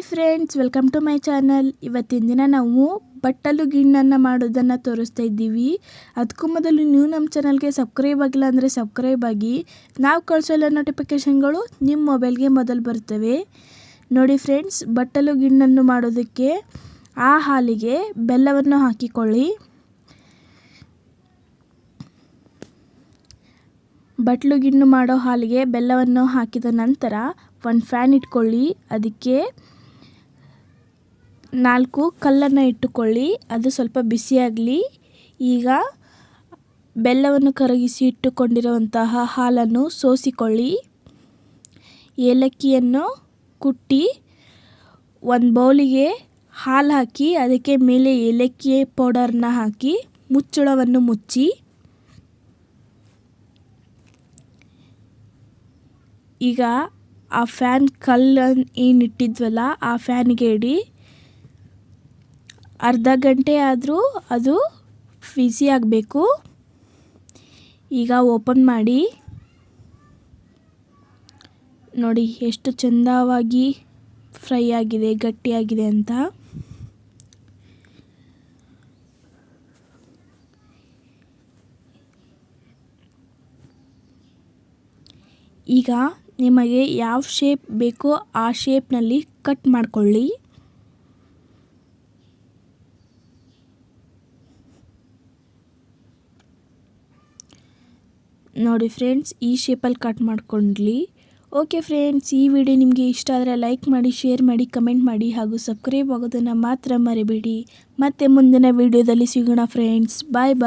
Hi friends, welcome to my channel. ಇವತ್ತಿನ ದಿನ ನಾವು ಬಟ್ಟಲು ಗಿಣ್ಣನ್ನು ಮಾಡೋದನ್ನು ತೋರಿಸ್ತಾ ಇದ್ದೀವಿ. ಅದಕ್ಕೂ ಮೊದಲು ನೀವು ನಮ್ಮ ಚಾನಲ್ಗೆ ಸಬ್ಸ್ಕ್ರೈಬ್ ಆಗಿಲ್ಲ ಅಂದರೆ ಸಬ್ಸ್ಕ್ರೈಬ್ ಆಗಿ. ನಾವು ಕಳಿಸೋ ಎಲ್ಲ ನೋಟಿಫಿಕೇಷನ್ಗಳು ನಿಮ್ಮ ಮೊಬೈಲ್ಗೆ ಮೊದಲು ಬರ್ತವೆ. ನೋಡಿ ಫ್ರೆಂಡ್ಸ್, ಬಟ್ಟಲು ಗಿಣ್ಣನ್ನು ಮಾಡೋದಕ್ಕೆ ಆ ಹಾಲಿಗೆ ಬೆಲ್ಲವನ್ನು ಹಾಕಿಕೊಳ್ಳಿ. ಬಟ್ಲು ಗಿಣ್ಣು ಮಾಡೋ ಹಾಲಿಗೆ ಬೆಲ್ಲವನ್ನು ಹಾಕಿದ ನಂತರ ಒಂದು ಫ್ಯಾನ್ ಇಟ್ಕೊಳ್ಳಿ. ಅದಕ್ಕೆ ನಾಲ್ಕು ಕಲ್ಲನ್ನು ಇಟ್ಟುಕೊಳ್ಳಿ. ಅದು ಸ್ವಲ್ಪ ಬಿಸಿಯಾಗಲಿ ಈಗ ಬೆಲ್ಲವನ್ನು ಕರಗಿಸಿ ಇಟ್ಟುಕೊಂಡಿರುವಂತಹ ಹಾಲನ್ನು ಸೋಸಿಕೊಳ್ಳಿ. ಏಲಕ್ಕಿಯನ್ನು ಕುಟ್ಟಿ ಒಂದು ಬೌಲಿಗೆ ಹಾಲು ಹಾಕಿ, ಅದಕ್ಕೆ ಮೇಲೆ ಏಲಕ್ಕಿ ಪೌಡರ್ನ ಹಾಕಿ ಮುಚ್ಚಳವನ್ನು ಮುಚ್ಚಿ. ಈಗ ಆ ಫ್ಯಾನ್ ಕಲ್ಲನ್ನು ಏನಿಟ್ಟಿದ್ವಲ್ಲ ಆ ಫ್ಯಾನ್ಗೆ ಇಡಿ. ಅರ್ಧ ಗಂಟೆ ಆದರೂ ಅದು ಬಿಸಿ ಆಗಬೇಕು. ಈಗ ಓಪನ್ ಮಾಡಿ. ನೋಡಿ ಎಷ್ಟು ಚಂದವಾಗಿ ಫ್ರೈ ಆಗಿದೆ ಗಟ್ಟಿಯಾಗಿದೆ ಅಂತ. ಈಗ ನಿಮಗೆ ಯಾವ ಶೇಪ್ ಬೇಕೋ ಆ ಶೇಪ್ನಲ್ಲಿ ಕಟ್ ಮಾಡಿಕೊಳ್ಳಿ. ನೋಡಿ ಫ್ರೆಂಡ್ಸ್ ಈ ಶೇಪಲ್ಲಿ ಕಟ್ ಮಾಡ್ಕೊಂಡ್ಲಿ. ಓಕೆ ಫ್ರೆಂಡ್ಸ್ ಈ ವಿಡಿಯೋ ನಿಮಗೆ ಇಷ್ಟ ಆದರೆ ಲೈಕ್ ಮಾಡಿ ಶೇರ್ ಮಾಡಿ ಕಮೆಂಟ್ ಮಾಡಿ ಹಾಗೂ ಸಬ್ಸ್ಕ್ರೈಬ್ ಆಗೋದನ್ನು ಮಾತ್ರ ಮರಿಬೇಡಿ. ಮತ್ತೆ ಮುಂದಿನ ವಿಡಿಯೋದಲ್ಲಿ ಸಿಗೋಣ ಫ್ರೆಂಡ್ಸ್ ಬಾಯ್ ಬಾಯ್